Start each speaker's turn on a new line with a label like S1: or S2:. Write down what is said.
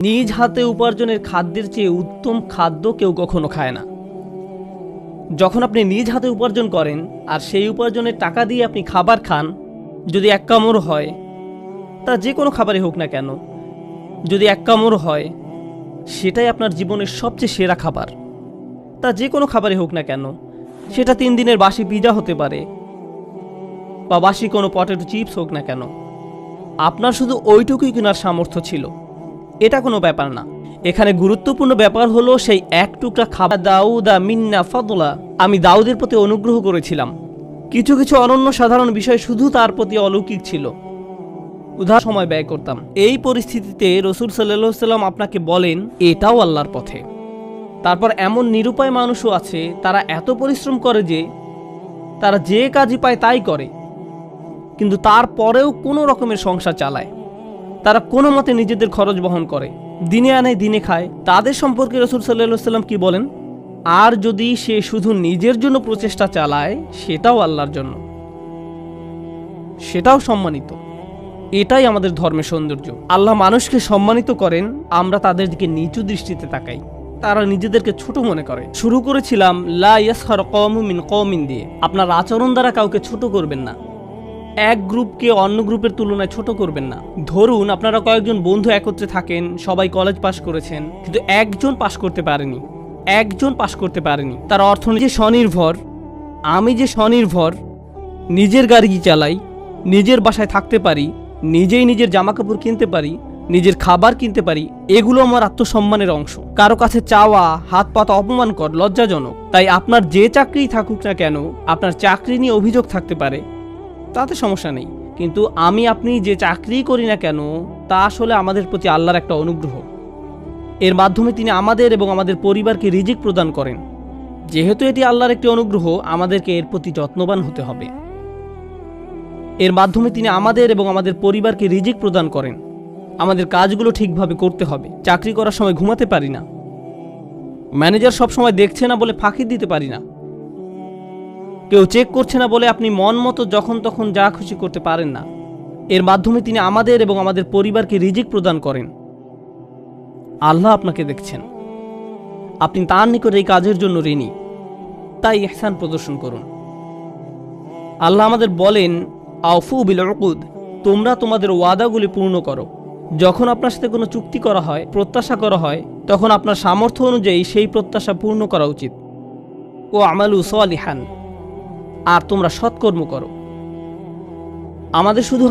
S1: নিজ হাতে উপার্জনের খাদ্যের চেয়ে উত্তম খাদ্য কেউ কখনো খায় না। যখন আপনি নিজ হাতে উপার্জন করেন আর সেই উপার্জনের টাকা দিয়ে আপনি খাবার খান, যদি এক কামড় হয়, তা যে কোনো খাবারই হোক না কেন, যদি এক কামড় হয়, সেটাই আপনার জীবনের সবচেয়ে সেরা খাবার। তা যে কোনো খাবারই হোক না কেন, সেটা তিন দিনের বাসি পিজা হতে পারে, বা বাসি কোনো পটেটো চিপস হোক না কেন, আপনার শুধু ওইটুকুই কেনার সামর্থ্য ছিল। এটা কোনো ব্যাপার না। এখানে গুরুত্বপূর্ণ ব্যাপার হলো সেই এক টুকরা খাবার দাউদা মিন্না ফদলা আমি দাউদের প্রতি অনুগ্রহ করেছিলাম। কিছু কিছু অনন্য সাধারণ বিষয় শুধু তার প্রতি অলৌকিক ছিল। উদাহরণ সময় ব্যয় করতাম। এই পরিস্থিতিতে রসুল সাল্লাম আপনাকে বলেন, এটাও আল্লাহর পথে। তারপর এমন নিরুপায় মানুষও আছে, তারা এত পরিশ্রম করে যে তারা যে কাজই পায় তাই করে। কিন্তু তারপরেও কোনো রকমের সংসার চালায়। তারা কোনো মতে নিজেদের খরচ বহন করে। দিনে আনে, দিনে খায়। তাদের সম্পর্কে রসুল সাল্লাহ সাল্লাম কি বলেন? আর যদি সে শুধু নিজের জন্য প্রচেষ্টা চালায়, সেটাও আল্লাহর জন্য। সেটাও সম্মানিত। এটাই আমাদের ধর্মের সৌন্দর্য। আল্লাহ মানুষকে সম্মানিত করেন, আমরা তাদের দিকে নিচু দৃষ্টিতে তাকাই। তারা নিজেদেরকে ছোট মনে করে। শুরু করেছিলাম, লা ইয়াসখার কওমু মিন কওমিন দিয়ে। আপনার আচরণ দ্বারা কাউকে ছোট করবেন না। এক গ্রুপকে অন্য গ্রুপের তুলনায় ছোট করবেন না। ধরুন আপনারা কয়েকজন বন্ধু একত্রে থাকেন, সবাই কলেজ পাশ করেছেন, কিন্তু একজন পাশ করতে পারেনি। একজন পাশ করতে পারেনি। তার অর্থনীতি যে স্বনির্ভর, আমি যে স্বনির্ভর, নিজের গাড়ি চালাই, নিজের বাসায় থাকতে পারি, নিজেই নিজের জামা কাপড় কিনতে পারি, নিজের খাবার কিনতে পারি, এগুলো আমার আত্মসম্মানের অংশ। কারও কাছে চাওয়া, হাত পাতা অপমানকর লজ্জাজনক। তাই আপনার যে চাকরিই থাকুক না কেন, আপনার চাকরি নিয়ে অভিযোগ থাকতে পারে। তাতে সমস্যা নেই। কিন্তু আমি আপনি যে চাকরিই করি না কেন, তা আসলে আমাদের প্রতি আল্লাহর একটা অনুগ্রহ। এর মাধ্যমে তিনি আমাদের এবং আমাদের পরিবারকে রিজিক প্রদান করেন। যেহেতু এটি আল্লাহর একটি অনুগ্রহ, আমাদেরকে এর প্রতি যত্নবান হতে হবে। এর মাধ্যমে তিনি আমাদের এবং আমাদের পরিবারকে রিজিক প্রদান করেন। আমাদের কাজগুলো ঠিকভাবে করতে হবে। চাকরি করার সময় ঘুমাতে পারি না। ম্যানেজার সব সময় দেখছে না বলে ফাঁকি দিতে পারি না। কেউ চেক করছে না বলে আপনি মন মতো যখন তখন যা খুশি করতে পারেন না। এর মাধ্যমে তিনি আমাদের এবং আমাদের পরিবারকে রিজিক প্রদান করেন। আল্লাহ আপনাকে দেখছেন। আপনি তার নিকট এই কাজের জন্য ঋণী। তাই ইহসান প্রদর্শন করুন। আল্লাহ আমাদের বলেন, আউফু বিল উকুদ, তোমরা তোমাদের ওয়াদাগুলি পূর্ণ করো। যখন আপনার সাথে কোনো চুক্তি করা হয়, প্রত্যাশা করা হয়, তখন আপনার সামর্থ্য অনুযায়ী সেই প্রত্যাশা পূর্ণ করা উচিত। ও আমালু সোয়ালিহান আর তোমরা সৎকর্ম করো। আমাদের শুধু